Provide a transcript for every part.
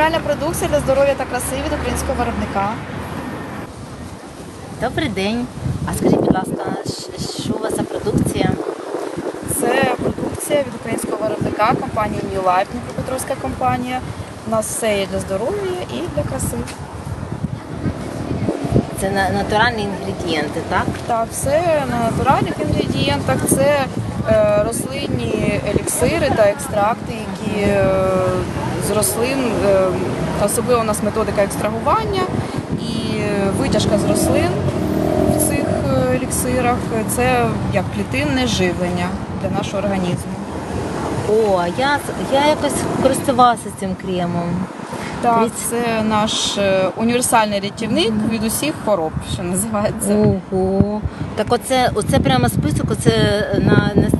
Натуральна продукція для здоров'я та краси від українського виробника. Добрий день. А скажіть, будь ласка, що у вас за продукція? Це продукція від українського виробника компанії New Life, Дніпропетровська компанія. У нас все є для здоров'я і для краси. Це натуральні інгредієнти, так? Так, все на натуральних інгредієнтах. Це е, рослинні еліксири та екстракти, е, з рослин, е, особливо у нас методика екстрагування і е, витяжка з рослин в цих еліксирах. Це як клітинне живлення для нашого організму. О, я, я якось користувалася цим кремом. Так, це наш універсальний рятівник від усіх хвороб, що називається. Ого. Так оце, оце прямо список, оце на, на,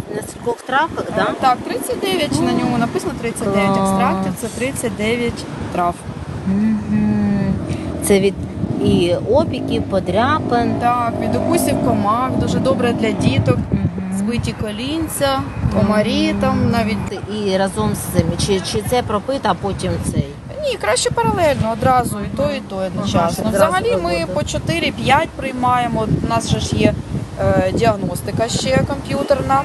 на травках, Е, так? Так, 39 на ньому написано 39 екстрактів, це 39 трав. Мгм. Це від і опіків, подряпин. Так, від укусів комах, дуже добре для діток, збиті колінця, комарі там навіть. І разом з цим. Чи, чи це пропит, а потім цей. Ні, краще паралельно, одразу і то, і то одночасно. щоб одразу Взагалі ми по 4-5 приймаємо. У нас же ж є е, діагностика ще комп'ютерна.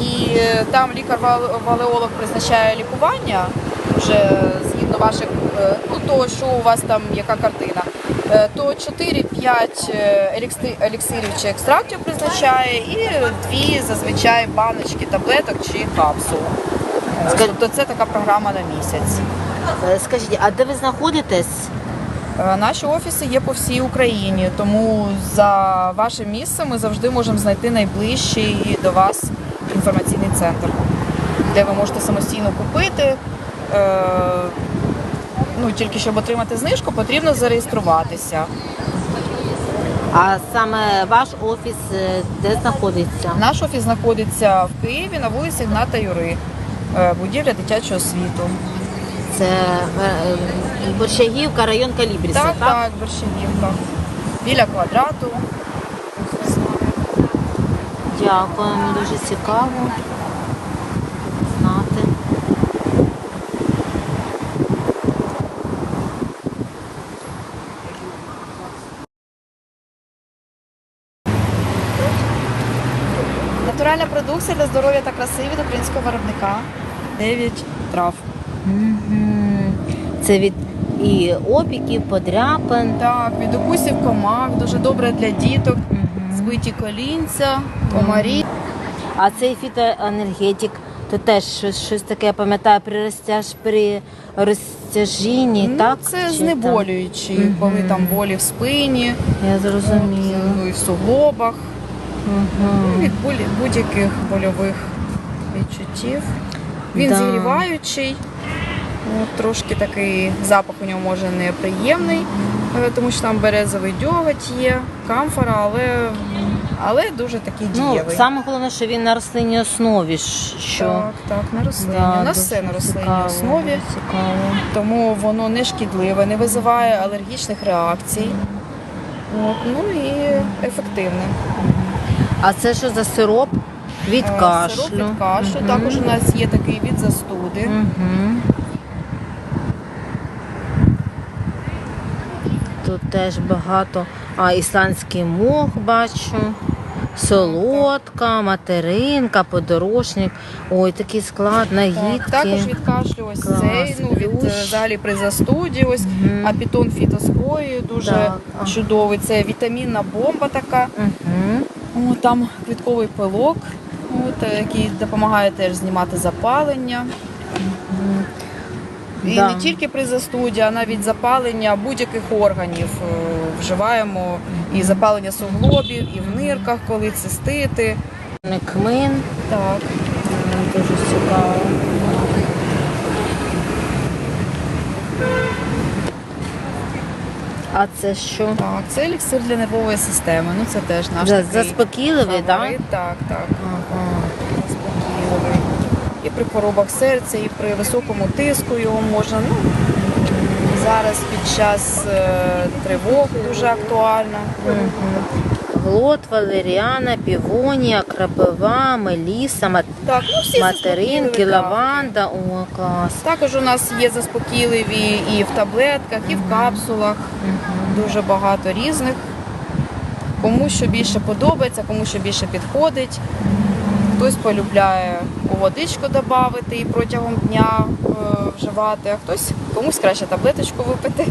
І е, там лікар-валеолог призначає лікування вже згідно ваших, е, ну того, що у вас там, яка картина. Е, То 4-5 е, еліксирів чи екстрактів призначає, і дві зазвичай баночки таблеток чи капсул. Тобто це така програма на місяць. Скажіть, а де ви знаходитесь? Наші офіси є по всій Україні, тому за вашим місцем ми завжди можемо знайти найближчий до вас інформаційний центр, де ви можете самостійно купити. Е, Ну, тільки щоб отримати знижку, потрібно зареєструватися. А саме ваш офіс е, де знаходиться? Наш офіс знаходиться в Києві на вулиці Гната Юри, е, будівля дитячого світу. Це Борщагівка, район Калібріса, Так, так? так, Борщагівка. Біля квадрату. Дякуємо, дуже цікаво знати. Натуральна продукція для здоров'я та краси від українського виробника. 9 трав. Мгм. Це від і опіків, подряпин. Так, від укусів комах, дуже добре для діток, збиті колінця, комарі. А цей фітоенергетик, то теж щось, щось таке, я пам'ятаю, при розтяж при розтяжінні, Ну, так? це Чи знеболюючі, Мгм. коли там болі в спині. Я зрозуміла. ну і в суглобах, Мгм. ну, від будь-яких больових відчуттів. Він Да. зігріваючий, от, трошки такий запах у нього може неприємний, е, тому що там березовий дьоготь є, камфора, але, але дуже такий Ну, дієвий. саме головне, що він на рослинній основі. Що Так, так, на рослині. Да, У нас все на рослинній цікаво, основі, Цікаво. тому воно не шкідливе, не визиває алергічних реакцій. От, ну і ефективне. А це що за сироп? Від Е, кашлю. Сироп від кашлю. Мгм. Також у нас є такий від застуди. Мгм. Тут теж багато. А, ісландський мох бачу. Солодка, материнка, подорожник. Ой, такий склад, Так, також від кашлю ось Клас, цей, ну від е, взагалі при застуді, ось Мгм. апітон фітоспої, дуже Так, чудовий. Це вітамінна бомба така. Мгм. О, там квітковий пилок, от, е, який допомагає теж знімати запалення. І Да. не тільки при застуді, а навіть запалення будь-яких органів е, вживаємо і запалення суглобів, і в нирках, коли цистити. Кмин. Так. Дуже цікаво. А це що? Так, це еліксир для нервової системи. Ну це теж наш За- такий Заспокійливий, так? Так, так. При хворобах серця, і при високому тиску його можна. Ну, зараз під час е, тривог дуже актуально. Барахлот, валеріана, півонія, крапива, меліса, мат... Так, ну всі материнки, лаванда. О, клас. Також у нас є заспокійливі і в таблетках, і в капсулах. Дуже багато різних. Кому що більше подобається, кому що більше підходить. Хтось полюбляє у водичку додати і протягом дня е, вживати, а хтось комусь краще таблеточку випити.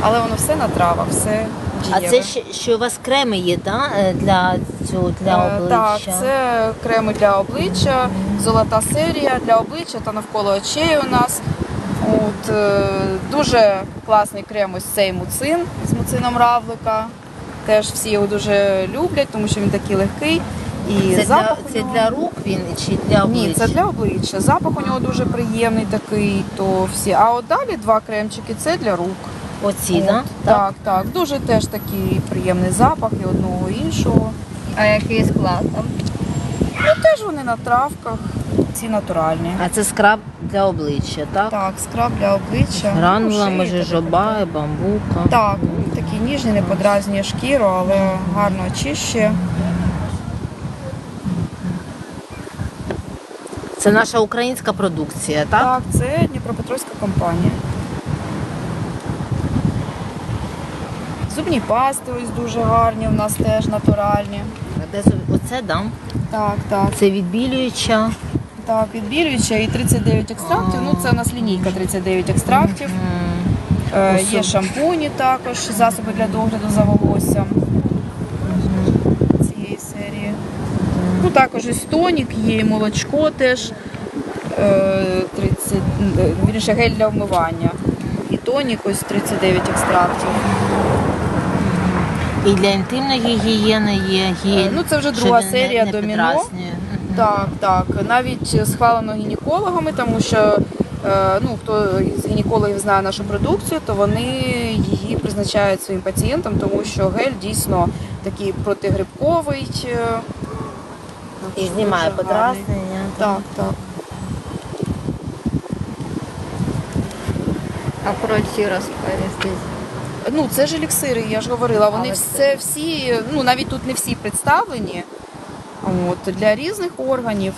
Але воно все на травах, все А це ще, що у вас креми є, да? е, для цього для Е, обличчя? Так, це креми для обличчя, золота серія для обличчя та навколо очей у нас. От, дуже класний крем ось цей муцин з муцином равлика. Теж всі його дуже люблять, тому що він такий легкий. І Це, для, запах у це нього- для рук він чи для обличчя? Ні, це для обличчя. Запах у нього дуже приємний такий, то всі. А от далі два кремчики це для рук. Оці, От, да? так, так. Дуже теж такий приємний запах і одного і іншого. А який склад там? Ну, теж вони на травках, ці натуральні. А це скраб для обличчя, так? Так, скраб для обличчя. Гранула, ну, може, жоба, бамбука. Так, такий ніжний, не подразнює шкіру, але гарно очищує. Це наша українська продукція, так? Так, це Дніпропетровська компанія. Зубні пасти ось дуже гарні, у нас теж натуральні. Де зу- оце дам. Так, так. Це відбілююча. Так, відбілююча і 39 екстрактів. Ну, це у нас лінійка 39 екстрактів. М. Е, Особ- Є шампуні також, засоби для догляду за волоссям також і тонік, є і молочко теж. е, 30, е, вірніше, гель для вмивання. І тонік ось 39 екстрактів. І для інтимної гігієни є гель. Е, ну, це вже друга він серія не, не «Доміно». Так, так. Навіть схвалено гінекологами, тому що е, ну, хто з гінекологів знає нашу продукцію, то вони її призначають своїм пацієнтам, тому що гель дійсно такий протигрибковий. І знімає подразнення. Так, так. А про ці розповісти. Ну, це ж еліксири, я ж говорила. Вони все всі, ну навіть тут не всі представлені. От, для різних органів.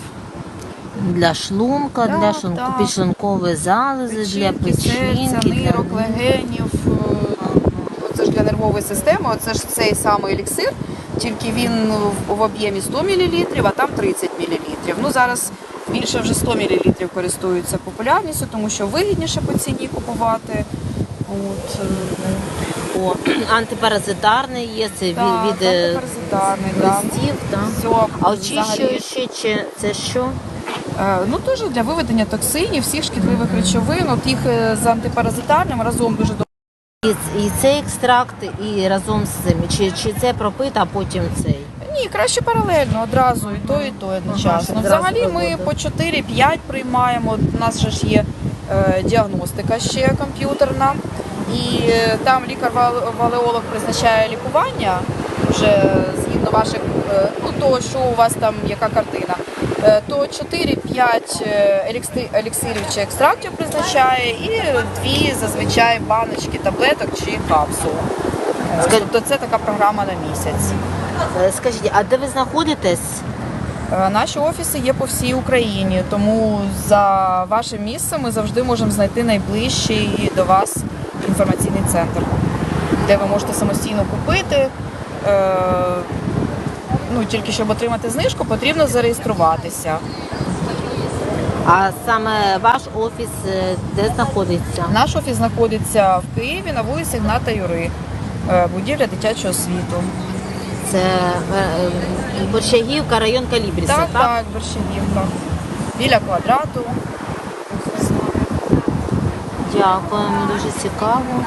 Для шлунка, Так, для шлунку, так. підшлункової залози, для Печінки, печінки, серця, для нирок, легенів. е, Це ж для нервової системи. Оце ж цей самий еліксир, тільки він в- об'ємі 100 мл, а там 30 мл. Ну зараз більше вже 100 мл користуються популярністю, тому що вигідніше по ціні купувати. От, е, О, антипаразитарний є, це від, так, від е, антипаразитарний, да. Так. А очищуючи, чи це що? е, Ну теж для виведення токсинів, всіх шкідливих речовин, от їх з антипаразитарним разом дуже добре. І, і цей екстракт, і разом з цим. Чи, чи це пропит, а потім цей? Ні, краще паралельно, одразу і то, і то одночасно. одразу Взагалі ми по 4-5 приймаємо. У нас же ж є е, діагностика ще комп'ютерна. І е, там лікар-валеолог призначає лікування вже згідно ваших, е, ну того, що у вас там, яка картина. Е, То 4-5 е, еліксирів чи екстрактів призначає і дві зазвичай баночки таблеток чи капсул. Тобто це така програма на місяць. Е, Скажіть, а де ви знаходитесь? Е, Наші офіси є по всій Україні, тому за вашим місцем ми завжди можемо знайти найближчий до вас інформаційний центр, де ви можете самостійно купити. Ну, тільки щоб отримати знижку, потрібно зареєструватися. А саме ваш офіс е, де знаходиться? Наш офіс знаходиться в Києві на вулиці Гната Юри, е, будівля дитячого світу. Це е, е, Борщагівка, район Калібріса, Так, так? так, Борщагівка. Біля квадрату. Дякуємо, дуже цікаво.